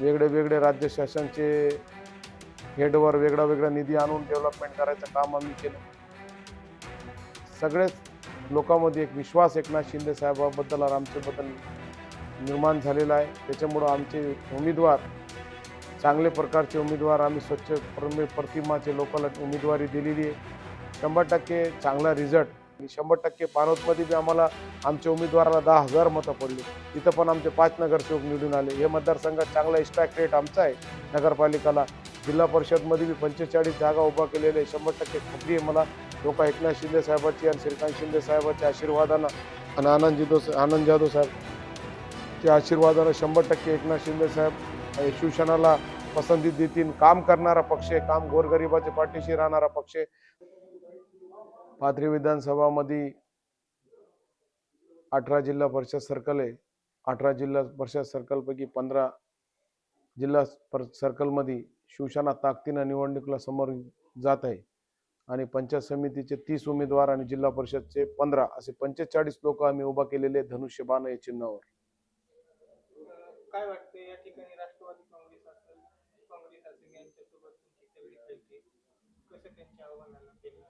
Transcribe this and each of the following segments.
वेगळे वेगळे राज्य शासनचे हेडवर वेगळा वेगळा निधी आणून डेव्हलपमेंट करायचं काम आम्ही केलं. सगळेच लोकांमध्ये एक विश्वास एकनाथ शिंदे साहेबाबद्दल आणि आमच्याबद्दल निर्माण झालेला आहे. त्याच्यामुळं आमचे उमेदवार चांगले प्रकारचे उमेदवार आम्ही स्वच्छ प्रमे- प्रतिमाचे लोकांना उमेदवारी दिलेली आहे. शंभर टक्के चांगला रिझल्ट शंभर टक्के पानोतमध्ये बी आम्हाला आमच्या उमेदवाराला दहा हजार मतं पडली. तिथं पण आमचे पाच नगरसेवक निवडून आले. हे मतदारसंघात चांगला इस्टॅक रेट आमचा आहे. नगरपालिकाला जिल्हा परिषदमध्ये बी पंचेचाळीस जागा उभा केलेल्या आहे शंभर टक्के खात्री आहे मला. लोक एकनाथ शिंदे साहेबाची आणि श्रीकांत शिंदे साहेबाच्या आशीर्वादानं आणि आनंद जिदो आनंद जाधव साहेब च्या आशीर्वादानं शंभर टक्के एकनाथ शिंदे साहेब शिवसेनाला पसंती देतील. काम करणारा पक्ष आहे. काम गोरगरिबाच्या पाठीशी राहणारा पक्ष आहे. पाथरी विधानसभामध्ये अठरा जिल्हा परिषद सर्कल आहे. अठरा जिल्हा परिषद सर्कलपैकी पंधरा जिल्हा पर सर्कलमध्ये शिवसेना ताकदीनं निवडणुकीला समोर जात आहे. आणि पंचायत समितीचे तीस उमेदवार आणि जिल्हा परिषदचे पंधरा असे पंचेचाळीस लोक आम्ही उभा केलेले धनुष्यबाण या चिन्हावर. काय वाटते या ठिकाणी राष्ट्रवादी काँग्रेस असेल काँग्रेस असेल यांच्यासोबत तुमची सगळी कसं त्यांच्या आव्हानाला केलं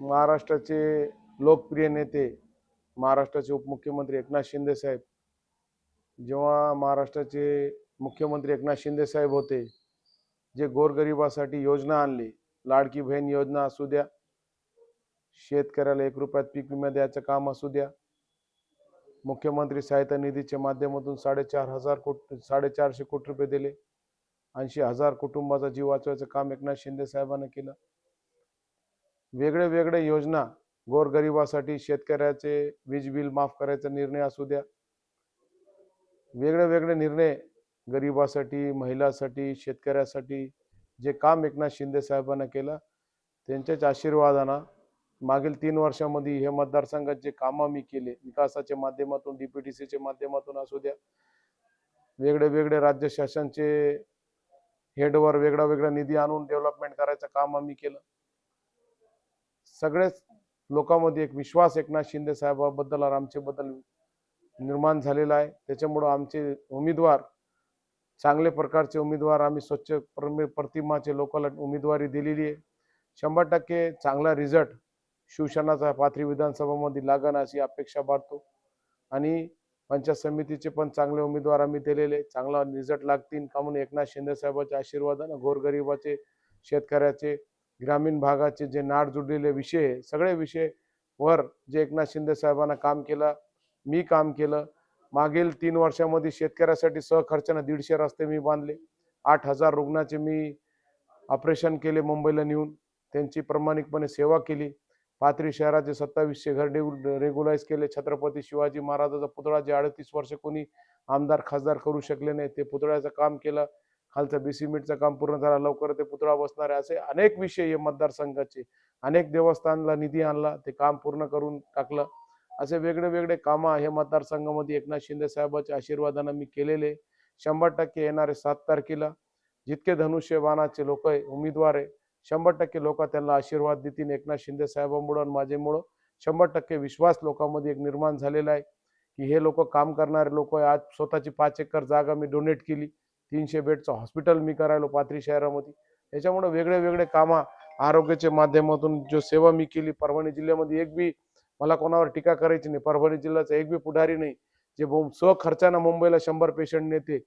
महाराष्ट्राचे लोकप्रिय नेते महाराष्ट्राचे उपमुख्यमंत्री एकनाथ शिंदे साहेब. जेव्हा महाराष्ट्राचे मुख्यमंत्री एकनाथ शिंदे साहेब होते जे गोरगरिबासाठी योजना आणली लाडकी बहीण योजना असू द्या शेतकऱ्याला एक रुपयात पीक विमा द्यायचं काम असू द्या मुख्यमंत्री सहायता निधीच्या माध्यमातून साडेचार हजार कोटी साडेचारशे कोटी रुपये दिले ऐंशी हजार कुटुंबाचा जीव वाचवायचं काम एकनाथ शिंदे साहेबांनी केलं. वेगळे वेगळे योजना गोरगरिबासाठी शेतकऱ्याचे वीज बिल माफ करायचा निर्णय असू द्या. वेगळे वेगळे निर्णय गरिबासाठी महिलासाठी शेतकऱ्यासाठी जे काम एकनाथ शिंदे साहेबांना केलं त्यांच्याच आशीर्वादानं मागील तीन वर्षामध्ये हे मतदारसंघात जे कामं मी केले विकासाच्या माध्यमातून डीपीटीसीच्या माध्यमातून असू द्या वेगळे वेगळे राज्य शासनचे हेडवर वेगळा वेगळा निधी आणून डेव्हलपमेंट करायचं काम आम्ही केलं. सगळेच लोकांमध्ये एक विश्वास एकनाथ शिंदे साहेबाबद्दल आमचे आमच्याबद्दल निर्माण झालेला आहे. त्याच्यामुळं आमचे उमेदवार चांगले प्रकारचे उमेदवार आम्ही स्वच्छ प्रमे- प्रतिमाचे लोकांना उमेदवारी दिलेली आहे. शंभर टक्के चांगला रिझल्ट शिवसेनाचा पाथरी विधानसभामध्ये लागण अशी अपेक्षा बाळतो आणि पंचायत समितीचे पण चांगले उमेदवार आम्ही दिलेले चांगला रिझल्ट लागतील. का म्हणून एकनाथ शिंदे आशीर्वाद आशीर्वादानं गोरगरिबाचे शेतकऱ्याचे ग्रामीण भागाचे जे नाड जुडलेले विषय सगळे विषय वर जे एकनाथ शिंदे साहेबांना काम केलं मी काम केलं. मागील तीन वर्षामध्ये शेतकऱ्यासाठी सहखर्चानं दीडशे रस्ते मी बांधले. आठ हजार रुग्णाचे मी ऑपरेशन केले मुंबईला नेऊन. त्यांची प्रामाणिकपणे सेवा केली. पाथरी शहराचे सत्तावीसशे घर रेग्युलाइज केले. छत्रपती शिवाजी महाराजाचा पुतळा जे अडतीस वर्ष कोणी आमदार खासदार करू शकले नाही ते पुतळ्याचं काम केलं. खालचं बी बीसीमेंटचं काम पूर्ण झालं लवकर ते पुतळा बसणार आहे असे अनेक विषय हे मतदारसंघाचे. अनेक देवस्थानला निधी आणला ते काम पूर्ण करून टाकलं. असे वेगळे वेगळे कामं हे मतदारसंघामध्ये एकनाथ शिंदे साहेबाच्या आशीर्वादानं मी केलेले. शंभर टक्के येणारे सात तारखेला जितके धनुष्यबाणाचे लोक आहे उमेदवार आहे शंभर टक्के लोक त्यांना आशीर्वाद देतील एकनाथ शिंदे साहेबांमुळं आणि माझ्यामुळं शंभर टक्के विश्वास लोकांमध्ये एक निर्माण झालेला आहे की हे लोक काम करणारे लोक आहे. आज स्वतःची पाच एकर जागा मी डोनेट केली. तीनशे बेडचं हॉस्पिटल मी करायलो पाथरी शहरामध्ये. याच्यामुळे वेगळे वेगळे कामं आरोग्याच्या माध्यमातून जो सेवा मी केली परभणी जिल्ह्यामध्ये एक बी मला कोणावर टीका करायची नाही. परभणी जिल्ह्याचा एक बी पुढारी नाही. जे स्वखर्चानं मुंबईला शंभर पेशंट नेते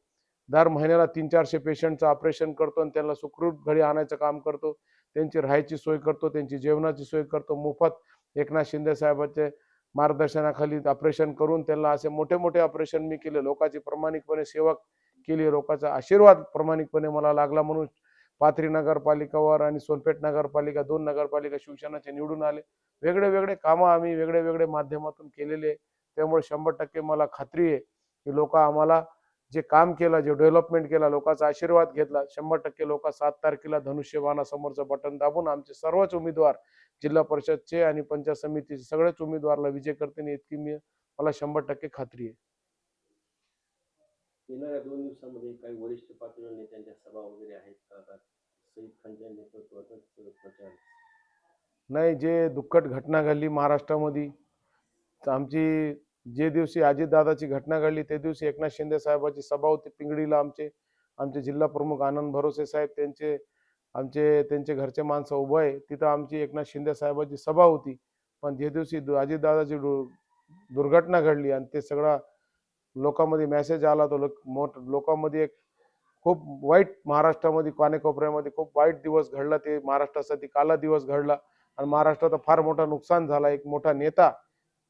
दर महिन्याला तीन चारशे पेशंटचं ऑपरेशन करतो आणि त्यांना सुखरूप घरी आणायचं काम करतो. त्यांची राहायची सोय करतो त्यांची जेवणाची सोय करतो. मोफत एकनाथ शिंदे साहेबांचे मार्गदर्शनाखाली ऑपरेशन करून त्यांना असे मोठे मोठे ऑपरेशन मी केले. लोकांची प्रामाणिकपणे सेवा केली लोकांचा आशीर्वाद प्रामाणिकपणे मला लागला म्हणून पाथरी नगरपालिकावर आणि सोनपेठ नगरपालिका दोन नगरपालिका शिवसेनाचे निवडून आले. वेगळे वेगळे कामं आम्ही वेगळे वेगळे माध्यमातून केलेले आहे. त्यामुळे शंभर टक्के मला खात्री आहे की लोक आम्हाला जे काम केलं जे डेव्हलपमेंट केला लोकांचा आशीर्वाद घेतला. शंभर टक्के लोक सात तारखेला धनुष्यबाणासमोरचं बटन दाबून आमचे सर्वच उमेदवार जिल्हा परिषदचे आणि पंचायत समितीचे सगळेच उमेदवारला विजय करते इतकी मी मला शंभर टक्के खात्री आहे. येणाऱ्या दोन दिवसामध्ये काही वरिष्ठ पातळीवर नेत्यांच्या सभा वगैरे आहेत का? का सईद खानच्या नेतृत्वातच प्रचार? नाही जे दुःखद घटना घडली महाराष्ट्रामध्ये तर आमची जे दिवशी अजितदादाची घटना घडली त्या दिवशी एकनाथ शिंदे साहेबाची सभा होती पिंगळीला आमचे. आमचे जिल्हा प्रमुख आनंद भरोसे साहेब त्यांचे आमचे त्यांचे घरचे माणसं उभं आहे. तिथं आमची एकनाथ शिंदे साहेबाची सभा होती. पण जे दिवशी दु- अजितदादाची दु दुर्घटना घडली आणि ते सगळा लोकांमध्ये मेसेज आला तो लोक मोठ लोकांमध्ये एक खूप वाईट महाराष्ट्रामध्ये कानेकोपऱ्यामध्ये खूप वाईट दिवस घडला. ते महाराष्ट्रासाठी काला दिवस घडला. आणि महाराष्ट्राचं फार मोठं नुकसान झाला. एक मोठा नेता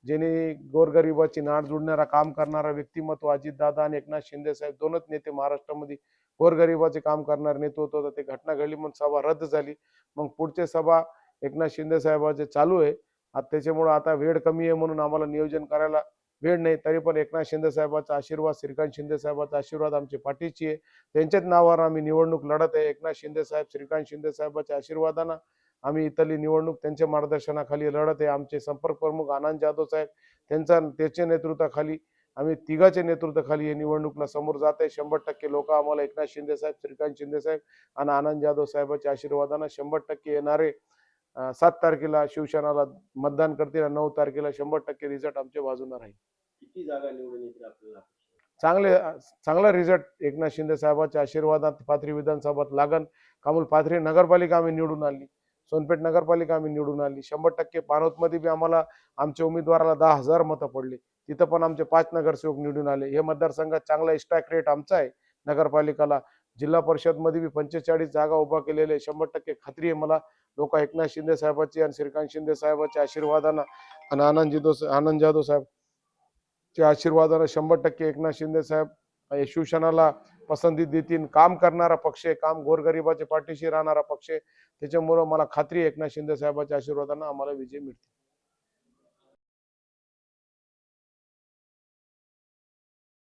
ज्याने गोरगरिबाची नाड जुडणारा काम करणारा व्यक्तिमत्व अजितदादा आणि एकनाथ शिंदे साहेब दोनच नेते महाराष्ट्रामध्ये गोरगरिबाचे काम करणारे नेतृत्व होतं. ते घटना घडली. म्हणून सभा रद्द झाली. मग पुढचे सभा एकनाथ शिंदे साहेबाचे चालू आहे. आता त्याच्यामुळं आता वेळ कमी आहे म्हणून आम्हाला नियोजन करायला वेळ नाही तरी पण एकनाथ शिंदे साहेबांचा आशीर्वाद श्रीकांत शिंदे साहेबांचा आशीर्वाद आमच्या पाठीची आहे. त्यांच्याच नावावर आम्ही निवडणूक लढत आहे. एकनाथ शिंदे साहेब श्रीकांत शिंदे साहेबांच्या आशीर्वादानं आम्ही इथली निवडणूक त्यांच्या मार्गदर्शनाखाली लढत आहे. आमचे संपर्क प्रमुख आनंद जाधव साहेब त्यांचा त्याच्या नेतृत्वाखाली आम्ही तिघाच्या नेतृत्वाखाली हे निवडणुकीला समोर जात आहे. शंभर टक्के लोक आम्हाला एकनाथ शिंदे साहेब श्रीकांत शिंदे साहेब आणि आनंद जाधव साहेबांच्या आशीर्वादानं शंभर टक्के येणारे सात तारखेला शिवसेनाला मतदान करतील आणि नऊ तारखेला शंभर टक्के रिझल्ट आमच्या बाजूला राहील. किती जागा निवडून येतील आपल्याला? चांगले चांगला रिझल्ट एकनाथ शिंदे साहेबाच्या आशीर्वादात पाथरी विधानसभात लागन कामूल पाथरी नगरपालिका आम्ही निवडून आणली. सोनपेठ नगरपालिका आम्ही निवडून आणली. शंभर टक्के पानोतमध्ये बी आम्हाला आमच्या उमेदवाराला दहा हजार मतं पडली. तिथं पण आमचे पाच नगरसेवक निवडून आले. हे मतदारसंघात चांगला स्टॅक रेट आमचा आहे. नगरपालिकाला जिल्हा परिषदमध्ये बी पंचेचाळीस जागा उभा केलेले शंभर टक्के खात्री आहे मला. लोक एकनाथ शिंदे साहेबाची आणि श्रीकांत शिंदे साहेबाच्या आशीर्वादानं आणि आनंद जिदो आनंद जाधव साहेब च्या आशीर्वादानं शंभर टक्के एकनाथ शिंदे साहेब शिवसेनाला पसंती देतील. काम करणारा पक्ष आहे. काम गोरगरिबाच्या पाठीशी राहणारा पक्ष आहे. त्याच्यामुळं मला खात्री एकनाथ शिंदे साहेबाच्या आशीर्वादानं आम्हाला विजय मिळतील.